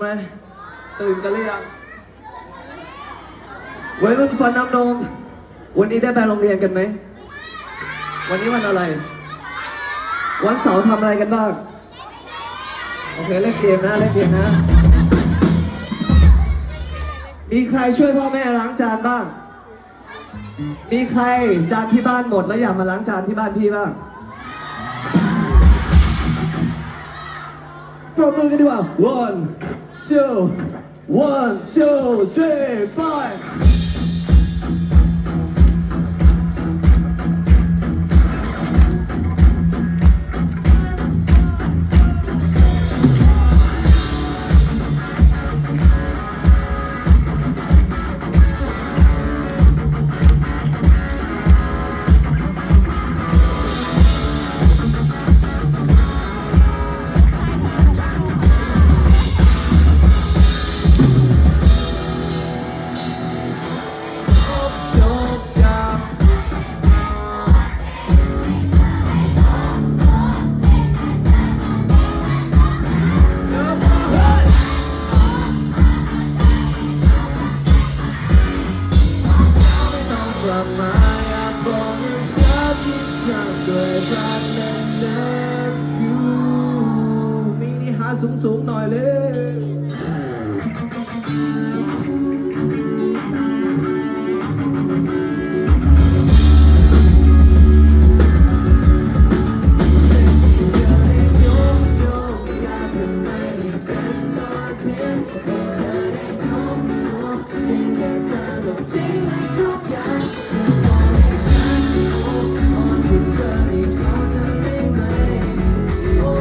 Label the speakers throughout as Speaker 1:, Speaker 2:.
Speaker 1: ไหมตื่นกันหรือยังวัยรุ่นฟันน้ำนม วันนี้ได้ไปโรงเรียนกันไหม วันนี้วันอะไร วันเสาร์ทำอะไรกันบ้าง โอเคเล่นเกมนะเล่นเกมนะ มีใครช่วยพ่อแม่ล้างจานบ้าง มีใครจานที่บ้านหมดแล้วอยากมาล้างจานที่บ้านพี่บ้างปรบมือกันดีกว่า one two one two three four ยรักและ love you มีนี่หาสูงสู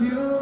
Speaker 1: you.